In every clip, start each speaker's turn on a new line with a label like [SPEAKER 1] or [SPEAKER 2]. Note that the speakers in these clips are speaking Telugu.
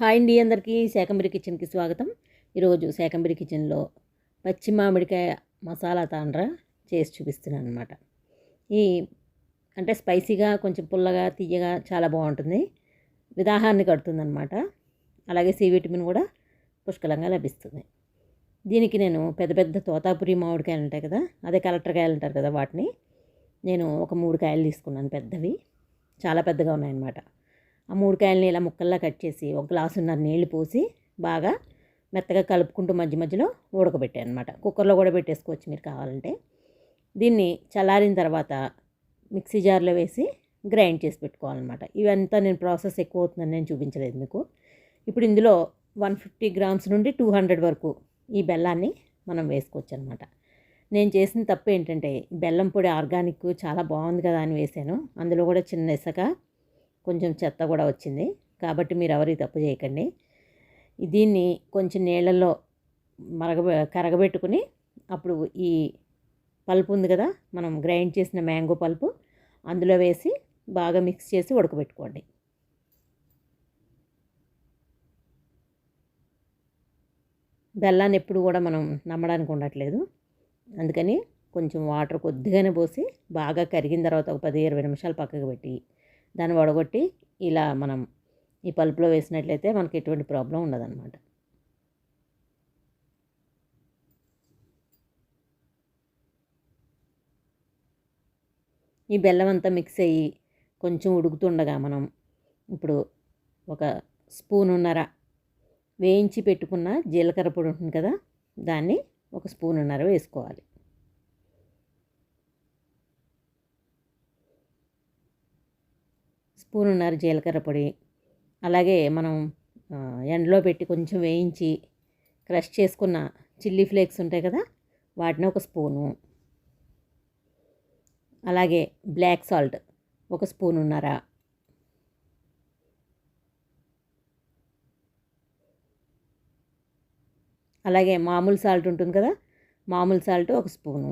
[SPEAKER 1] హాయ్ అండి అందరికీ. శాకంబరి కిచెన్కి స్వాగతం. ఈరోజు శాకంబరి కిచెన్లో పచ్చి మామిడికాయ మసాలా తాండ్ర చేసి చూపిస్తున్నాను అనమాట ఈ అంటే స్పైసీగా కొంచెం పుల్లగా తీయగా చాలా బాగుంటుంది. విదాహాన్ని కడుతుందన్నమాట. అలాగే సి విటమిన్ కూడా పుష్కలంగా లభిస్తుంది. దీనికి నేను పెద్ద పెద్ద తోతాపురి మామిడికాయలు ఉంటాయి కదా అదే కలెక్టర్ కాయలు అంటారు కదా వాటిని. నేను ఒక మూడు కాయలు తీసుకున్నాను పెద్దవి. చాలా పెద్దగా ఉన్నాయన్నమాట. ఆ మూడు కాయలని ఇలా ముక్కల్లా కట్ చేసి ఒక గ్లాసున్నర నీళ్ళు పోసి బాగా మెత్తగా కలుపుకుంటూ మధ్య మధ్యలో ఉడకబెట్టాను అనమాట కుక్కర్లో కూడా పెట్టేసుకోవచ్చు మీరు కావాలంటే. దీన్ని చల్లారిన తర్వాత మిక్సీ జార్లో వేసి గ్రైండ్ చేసి పెట్టుకోవాలన్నమాట. ఇవంతా నేను ప్రాసెస్ ఎక్కువ అవుతుందని నేను చూపించలేదు మీకు. ఇప్పుడు ఇందులో వన్ ఫిఫ్టీ గ్రామ్స్ నుండి టూ హండ్రెడ్ వరకు ఈ బెల్లాన్ని మనం వేసుకోవచ్చు అనమాట నేను చేసిన తప్పు ఏంటంటే బెల్లం పొడి ఆర్గానిక్ చాలా బాగుంది కదా అని వేసాను. అందులో కూడా చిన్న ఇసక కొంచెం చెత్త కూడా వచ్చింది. కాబట్టి మీరు ఎవరి తప్పు చేయకండి. దీన్ని కొంచెం నీళ్ళల్లో మరగ కరగబెట్టుకుని అప్పుడు ఈ పల్పు ఉంది కదా మనం గ్రైండ్ చేసిన మ్యాంగో పల్పు అందులో వేసి బాగా మిక్స్ చేసి ఉడకబెట్టుకోండి. బెల్లాన్ని ఎప్పుడు కూడా మనం నమ్మడానికి ఉండట్లేదు. అందుకని కొంచెం వాటర్ కొద్దిగానే పోసి బాగా కరిగిన తర్వాత ఒక పది ఇరవై నిమిషాలు పక్కకు పెట్టి దాన్ని వడగొట్టి ఇలా మనం ఈ పలుపులో వేసినట్లయితే మనకి ఎటువంటి ప్రాబ్లం ఉండదన్నమాట. ఈ బెల్లం అంతా మిక్స్ అయ్యి కొంచెం ఉడుకుతుండగా మనం ఇప్పుడు ఒక స్పూన్ ఉన్నర వేయించి పెట్టుకున్న జీలకర్ర పొడి ఉంటుంది కదా దాన్ని ఒక స్పూన్ ఉన్నర వేసుకోవాలి. స్పూన్ ఉన్నర జీలకర్ర పొడి అలాగే మనం ఎండలో పెట్టి కొంచెం వేయించి క్రష్ చేసుకున్న చిల్లీ ఫ్లేక్స్ ఉంటాయి కదా వాటిని ఒక స్పూను. అలాగే బ్లాక్ సాల్ట్ ఒక స్పూన్ ఉన్నారా అలాగే మామూలు సాల్ట్ ఉంటుంది కదా మామూలు సాల్ట్ ఒక స్పూను.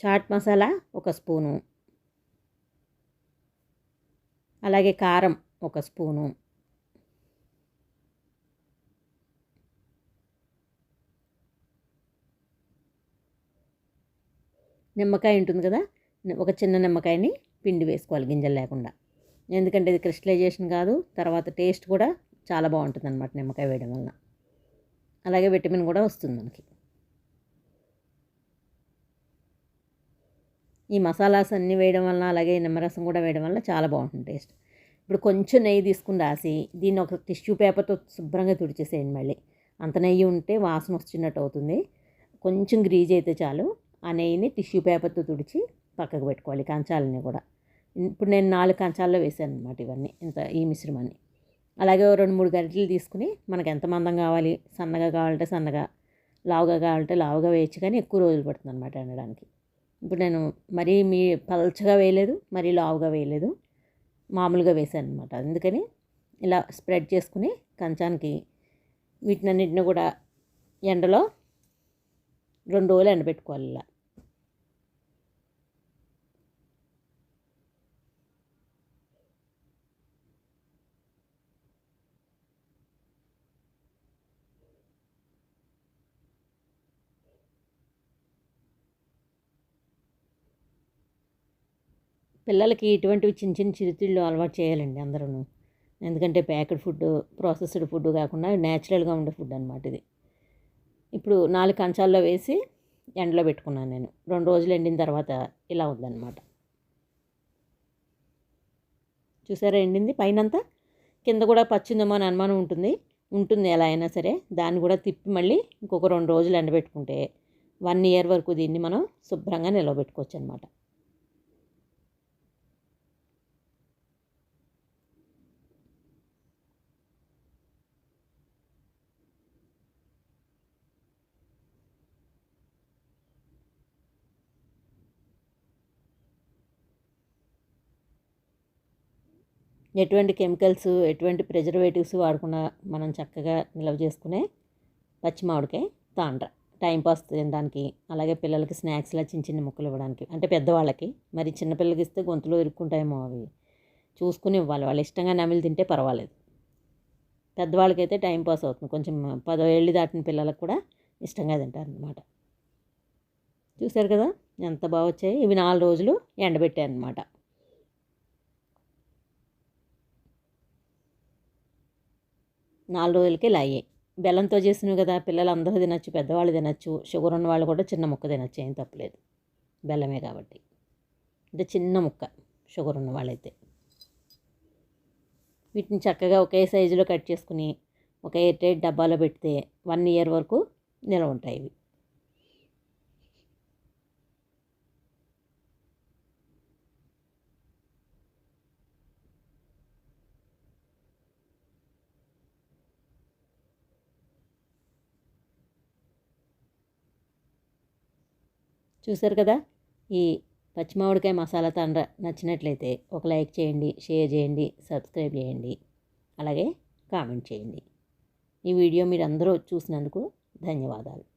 [SPEAKER 1] చాట్ మసాలా ఒక స్పూను. అలాగే కారం ఒక స్పూను. నిమ్మకాయ ఉంటుంది కదా ఒక చిన్న నిమ్మకాయని పిండి వేసుకోవాలి గింజలు లేకుండా. ఎందుకంటే ఇది క్రిస్టలైజేషన్ కాదు తర్వాత టేస్ట్ కూడా చాలా బాగుంటుంది అనమాట నిమ్మకాయ వేయడం వలన. అలాగే విటమిన్ కూడా వస్తుంది మనకి. ఈ మసాలాస్ అన్నీ వేయడం వలన అలాగే నిమ్మరసం కూడా వేయడం వల్ల చాలా బాగుంటుంది టేస్ట్. ఇప్పుడు కొంచెం నెయ్యి తీసుకుని రాసి దీన్ని ఒక టిష్యూ పేపర్తో శుభ్రంగా తుడిచేసేయండి మళ్ళీ. అంత నెయ్యి ఉంటే వాసన వచ్చినట్టు అవుతుంది. కొంచెం గ్రీజ్ అయితే చాలు. ఆ నెయ్యిని టిష్యూ పేపర్తో తుడిచి పక్కకు పెట్టుకోవాలి కంచాలని కూడా. ఇప్పుడు నేను నాలుగు కంచాల్లో వేసాను అనమాట ఇవన్నీ ఇంత ఈ మిశ్రమాన్ని. అలాగే రెండు మూడు గరిటెలు తీసుకుని మనకు ఎంత మందం కావాలి? సన్నగా కావాలంటే సన్నగా లావుగా కావాలంటే లావుగా వేయచ్చు కానీ ఎక్కువ రోజులు పడుతుంది అనమాట వండడానికి ఇప్పుడు నేను మరీ మీ పలచగా వేయలేదు మరీ లావుగా వేయలేదు. మామూలుగా వేసాను అనమాట అందుకని ఇలా స్ప్రెడ్ చేసుకుని కంచానికి వీటినన్నింటిని కూడా ఎండలో రెండు రోజులు ఎండబెట్టుకోవాలి ఇలా. పిల్లలకి ఇటువంటివి చిన్న చిన్న చిరుతిళ్ళు అలవాటు చేయాలండి అందరూ ఎందుకంటే ప్యాకెడ్ ఫుడ్ ప్రాసెస్డ్ ఫుడ్ కాకుండా న్యాచురల్గా ఉండే ఫుడ్ అనమాట ఇది. ఇప్పుడు నాలుగు కంచాల్లో వేసి ఎండలో పెట్టుకున్నాను నేను. రెండు రోజులు ఎండిన తర్వాత ఇలా ఉందన్నమాట. చూసారా ఎండింది? పైనంతా కింద కూడా పచ్చిందేమో అని అనుమానం ఉంటుంది. ఉంటుంది ఎలా అయినా సరే. దాన్ని కూడా తిప్పి మళ్ళీ ఇంకొక రెండు రోజులు ఎండబెట్టుకుంటే వన్ ఇయర్ వరకు దీన్ని మనం శుభ్రంగా నిలవబెట్టుకోవచ్చు అనమాట ఎటువంటి కెమికల్స్ ఎటువంటి ప్రిజర్వేటివ్స్ వాడకుండా మనం చక్కగా నిల్వ చేసుకునే పచ్చి మామిడికాయ తాండ్ర. టైంపాస్ తినడానికి అలాగే పిల్లలకి స్నాక్స్లా చిన్న చిన్న ముక్కలు ఇవ్వడానికి అంటే పెద్దవాళ్ళకి మరి చిన్నపిల్లలకి ఇస్తే గొంతులో ఇరుక్కుంటాయేమో అవి. చూసుకుని ఇవ్వాలి. వాళ్ళు ఇష్టంగా నమిలి తింటే పర్వాలేదు. పెద్దవాళ్ళకైతే టైం పాస్ అవుతుంది. కొంచెం పదో ఏళ్ళు దాటిన పిల్లలకు కూడా ఇష్టంగా తింటారు అనమాట చూశారు కదా? ఎంత బాగా వచ్చాయి. ఇవి నాలుగు రోజులు ఎండబెట్టాను అనమాట నాలుగు రోజులకి ఇలా అయ్యాయి బెల్లంతో చేసినవి కదా పిల్లలు అందరూ తినచ్చు పెద్దవాళ్ళు తినచ్చు షుగర్ ఉన్న వాళ్ళు కూడా చిన్న ముక్క తినచ్చు ఏం తప్పలేదు. బెల్లమే కాబట్టి. అంటే చిన్న ముక్క షుగర్ ఉన్న వాళ్ళైతే వీటిని చక్కగా ఒకే సైజులో కట్ చేసుకుని ఒక ఎయిట్ ఎయిట్ డబ్బాలో పెడితే వన్ ఇయర్ వరకు నిల్వ ఉంటాయి ఇవి. చూశారు కదా? ఈ పచ్చి మామిడికాయ మసాలా తండ్ర నచ్చినట్లయితే ఒక లైక్ చేయండి షేర్ చేయండి సబ్స్క్రైబ్ చేయండి అలాగే కామెంట్ చేయండి. ఈ వీడియో మీరు అందరూ చూసినందుకు ధన్యవాదాలు.